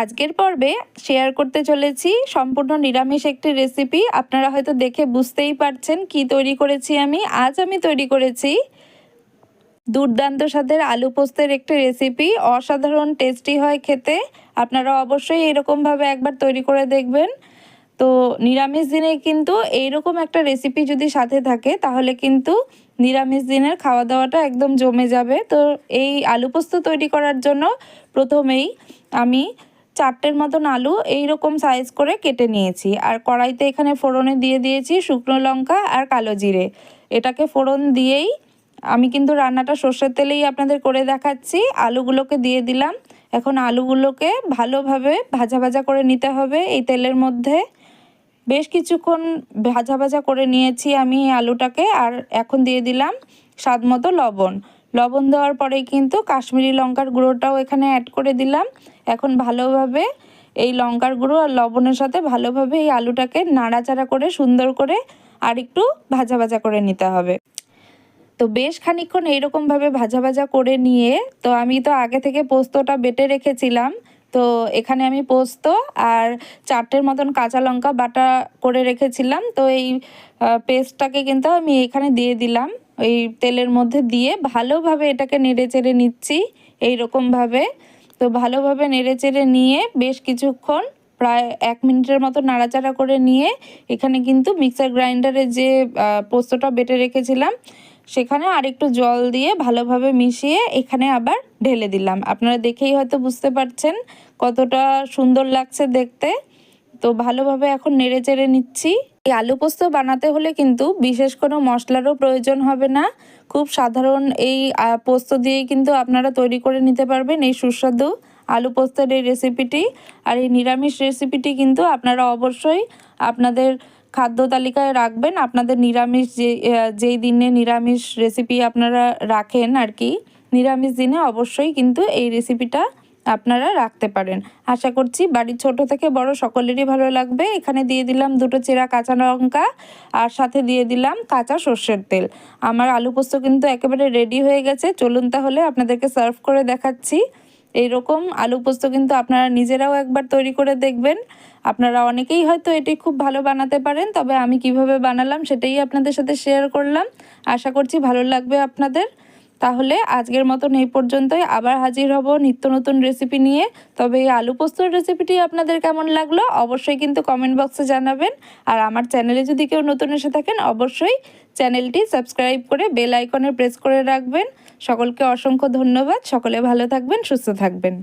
আজকের পর্বে শেয়ার করতে চলেছি। সম্পূর্ণ নিরামিষ একটি রেসিপি আপনারা হয়তো দেখে বুঝতেই পারছেন কি তৈরি করেছি আমি। আজ আমি তৈরি করেছি দুর্দান্ত স্বাদের আলু পোস্তের একটি রেসিপি অসাধারণ টেস্টি হয় খেতে। আপনারা অবশ্যই এরকমভাবে একবার তৈরি করে দেখবেন। তো নিরামিষ দিনে কিন্তু এইরকম একটা রেসিপি যদি সাথে থাকে, তাহলে কিন্তু নিরামিষ দিনের খাওয়া দাওয়াটা একদম জমে যাবে। তো এই আলু পোস্ত তৈরি করার জন্য প্রথমেই আমি চারটের মতন আলু এই রকম সাইজ করে কেটে নিয়েছি। আর কড়াইতে এখানে ফোড়নে দিয়ে দিয়েছি শুকনো লঙ্কা আর কালো জিরে। এটাকে ফোড়ন দিয়েই আমি কিন্তু রান্নাটা সর্ষের তেলেই আপনাদের করে দেখাচ্ছি। আলুগুলোকে দিয়ে দিলাম। এখন আলুগুলোকে ভালোভাবে ভাজা ভাজা করে নিতে হবে এই তেলের মধ্যে। বেশ কিছুক্ষণ ভাজা ভাজা করে নিয়েছি আমি আলুটাকে। আর এখন দিয়ে দিলাম স্বাদ মতো লবণ। লবণ দেওয়ার পরে কিন্তু কাশ্মীরি লঙ্কার গুঁড়োটাও এখানে অ্যাড করে দিলাম। এখন ভালোভাবে এই লঙ্কার গুঁড়ো আর লবণের সাথে ভালোভাবে এই আলুটাকে নাড়াচাড়া করে সুন্দর করে আর একটু ভাজা ভাজা করে নিতে হবে। তো বেশ খানিক্ষণ এইরকমভাবে ভাজা ভাজা করে নিয়ে, তো আমি তো আগে থেকে পোস্তটা বেটে রেখেছিলাম। তো এখানে আমি পোস্ত আর চারটের মতন কাঁচা লঙ্কা বাটা করে রেখেছিলাম। তো এই পেস্টটাকে কিন্তু আমি এখানে দিয়ে দিলাম। ওই তেলের মধ্যে দিয়ে ভালোভাবে এটাকে নেড়ে চেড়ে নিচ্ছি এই রকমভাবে তো ভালোভাবে নেড়ে চেড়ে নিয়ে বেশ কিছুক্ষণ প্রায় এক মিনিটের মতো নাড়াচাড়া করে নিয়ে এখানে কিন্তু মিক্সার গ্রাইন্ডারে যে পোস্তটা বেটে রেখেছিলাম, সেখানে আরেকটু জল দিয়ে ভালোভাবে মিশিয়ে এখানে আবার ঢেলে দিলাম। আপনারা দেখেই হয়তো বুঝতে পারছেন কতটা সুন্দর লাগছে দেখতে। তো ভালোভাবে এখন নেড়ে চেড়ে নিচ্ছি। এই আলু পোস্ত বানাতে হলে কিন্তু বিশেষ কোনো মশলারও প্রয়োজন হবে না। খুব সাধারণ এই পোস্ত দিয়েই কিন্তু আপনারা তৈরি করে নিতে পারবেন এই সুস্বাদু আলু পোস্তের এই রেসিপিটি। আর এই নিরামিষ রেসিপিটি কিন্তু আপনারা অবশ্যই আপনাদের খাদ্য তালিকায় রাখবেন। আপনাদের নিরামিষ যে যেই দিনে নিরামিষ রেসিপি আপনারা রাখেন আর কি, নিরামিষ দিনে অবশ্যই কিন্তু এই রেসিপিটা আপনারা রাখতে পারেন। আশা করছি বাড়ির ছোট থেকে বড় সকলেরই ভালো লাগবে। এখানে দিয়ে দিলাম দুটো চেরা কাঁচা লঙ্কা আর সাথে দিয়ে দিলাম কাঁচা সর্ষের তেল। আমার আলু পোস্ত কিন্তু একেবারে রেডি হয়ে গেছে। চলুন তাহলে আপনাদেরকে সার্ভ করে দেখাচ্ছি। এইরকম আলু পোস্ত কিন্তু আপনারা নিজেরাও একবার তৈরি করে দেখবেন। আপনারা অনেকেই হয়তো এটি খুব ভালো বানাতে পারেন, তবে আমি কীভাবে বানালাম সেটাই আপনাদের সাথে শেয়ার করলাম। আশা করছি ভালো লাগবে আপনাদের। তাহলে আজকের মতন এই পর্যন্তই। আবার হাজির হব নিত্য নতুন রেসিপি নিয়ে। তবে এই আলু পোস্তর রেসিপিটি আপনাদের কেমন লাগল অবশ্যই কিন্তু কমেন্ট বক্সে জানাবেন। আর আমার চ্যানেলে যদি কেউ নতুন এসে থাকেন অবশ্যই চ্যানেলটি সাবস্ক্রাইব করে বেল আইকনে প্রেস করে রাখবেন। সকলকে অসংখ্য ধন্যবাদ। সকলে ভালো থাকবেন, সুস্থ থাকবেন।